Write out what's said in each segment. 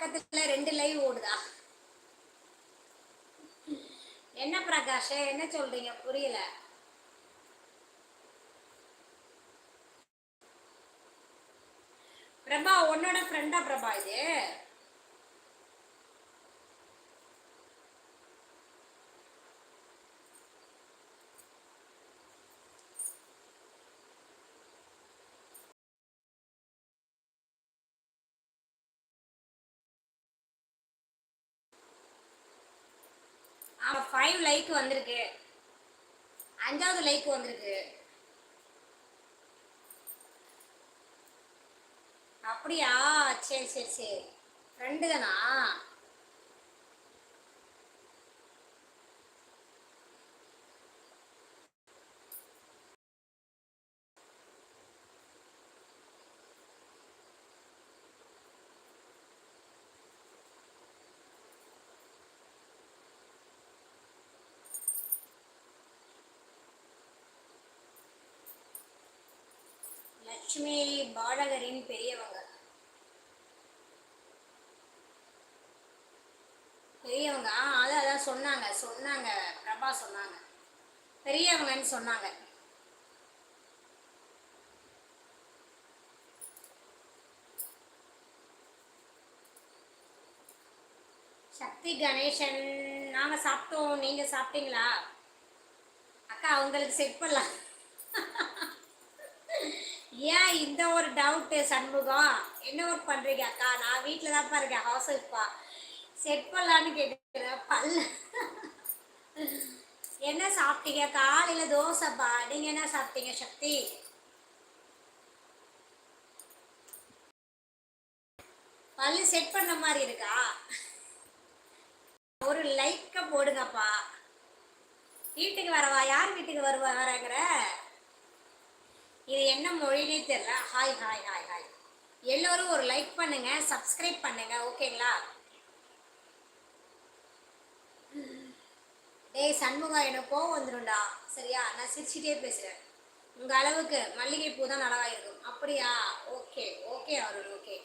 பக்கத்துல ரெண்டு லைவ் ஓடுதா? என்ன பிரகாஷ் என்ன சொல்றீங்க? புரியல. பிரபா உன்னோட ஃப்ரெண்டா பிரபா இது? ஃபைவ் லைக் வந்திருக்கு. அஞ்சாவது லைக் வந்திருக்கு. அப்படியா? சரி சரி சரி. ஃப்ரெண்டு தானா லட்சுமி பாடகரின் பெரியவங்க. பெரியவங்க. ஆ அதான் அதான் சொன்னாங்க. சொன்னாங்க. பிரபா சொன்னாங்க. பெரியவங்கன்னு சொன்னாங்க. சக்தி கணேசன். நாங்க சாப்பிட்டோம். நீங்க சாப்பிட்டீங்களா? அக்கா அவங்களுக்கு செட் பண்ணலாம். ஏன் இந்த ஒரு டவுட்டு சண்முகம்? என்ன ஒர்க் பண்ணுறீங்க அக்கா? நான் வீட்டில் தான் இருக்கேன் ஹவுஸ் ஒய்ஃபா செட் பண்ணலான்னு கேட்குறேன் பல்ல என்ன சாப்பிட்டீங்க காலையில் தோசைப்பா. நீங்கள் என்ன சாப்பிட்டீங்க சக்தி? பல்லு செட் பண்ண மாதிரி இருக்கா? ஒரு லைக்க போடுங்கப்பா. வீட்டுக்கு வரவா? யார் வீட்டுக்கு வருவா வரங்கிற? இது என்ன மொழினே தெரில ஹாய் ஹாய் ஹாய் ஹாய் எல்லோரும் ஒரு லைக் பண்ணுங்க சப்ஸ்கிரைப் பண்ணுங்க ஓகேங்களா டேய் சண்முகா எனக்கு கோவம் வந்துடும்டா சரியா? நான் சிரிச்சிட்டே பேசுகிறேன் உங்கள் அளவுக்கு மல்லிகை பூ தான் நல்லா இருக்கும் அப்படியா? ஓகே ஓகே அருள் ஓகே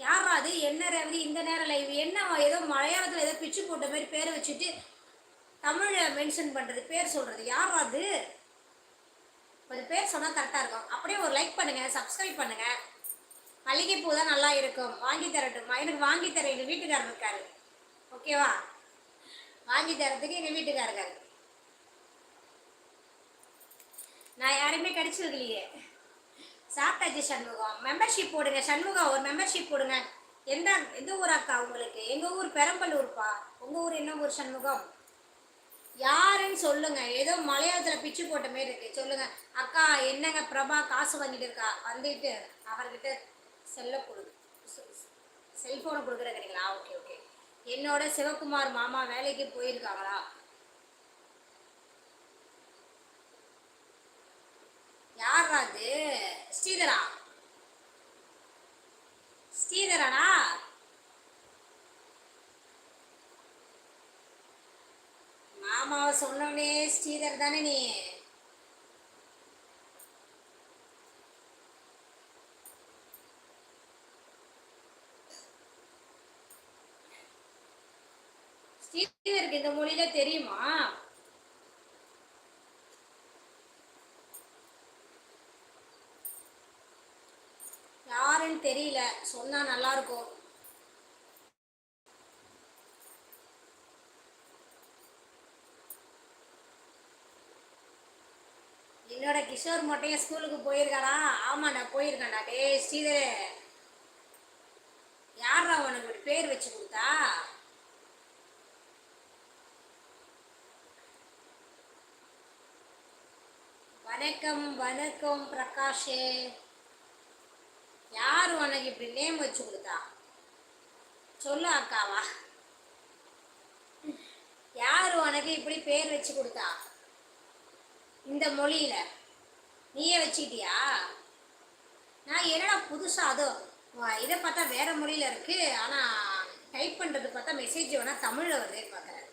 யாரா அது? என்ன ரவி இந்த நேரம் லைவ் என்ன ஏதோ மலையாளத்தில் ஏதோ பிச்சு போட்ட மாதிரி பேரை வச்சுட்டு தமிழை மென்ஷன் பண்ணுறது பேர் சொல்கிறது யாரா அது? கொஞ்சம் பேர் சொன்னால் கரெக்டாக இருக்கும். அப்படியே ஒரு லைக் பண்ணுங்கள் சப்ஸ்கிரைப் பண்ணுங்கள் மல்லிகைப்பூ தான் நல்லா இருக்கும். வாங்கி தரட்டும். எனக்கு வாங்கி தர எங்கள் வீட்டுக்காரர் இருக்காரு. ஓகேவா வாங்கி தரத்துக்கு எங்கள் வீட்டுக்காரர் நான் யாருமே கிடைச்சது இல்லையே சாப்பிட்டாச்சு சண்முகம் மெம்பர்ஷிப் போடுங்க. சண்முகம் ஒரு மெம்பர்ஷிப் போடுங்க. எந்த எந்த ஊராக்கா உங்களுக்கு? எங்கள் ஊர்? பெரம்பலூர்ப்பா. உங்கள் ஊர் என்ன ஊர் சண்முகம்? யாருன்னு சொல்லுங்க. ஏதோ மலையாளத்துல பிச்சு போட்ட மாரி இருக்கு. சொல்லுங்க. அக்கா என்னங்க பிரபா காசு வாங்கிட்டு இருக்கா? வந்துட்டு அவர்கிட்ட செல்ல கொடு. செல்போனை கொடுக்குறீங்களா ஓகே ஓகே. என்னோட சிவகுமார் மாமா வேலைக்கு போயிருக்காங்களா? யாரா அது? ஸ்ரீதரா? ஸ்ரீதரனா? அம்மாவை சொன்னோடனே ஸ்ரீதர் தானே நீ? ஸ்ரீதருக்கு இந்த மொழியில தெரியுமா? யாருன்னு தெரியல. சொன்னா நல்லா இருக்கும். என்னோட கிஷோர் மொட்டையும் ஸ்கூலுக்கு போயிருக்காரா? ஆமாடா போயிருக்காண்டா டேய் ஸ்ரீதரே. யாரா உனக்கு பேர் வச்சு கொடுத்தா? வணக்கம் வணக்கம் பிரகாஷே. யார் உனக்கு இப்படி நேம் வச்சு கொடுத்தா? சொல்லு அக்காவா. யார் உனக்கு இப்படி பேர் வச்சு கொடுத்தா? இந்த மொழியில. நீயே வச்சுக்கிட்டியா? நான் என்னடா புதுசாக அதோ இதை பார்த்தா வேற மொழியில இருக்கு. ஆனால் டைப் பண்ணுறது பார்த்தா மெசேஜ் வேணால் தமிழில் வருதே பார்க்குறேன்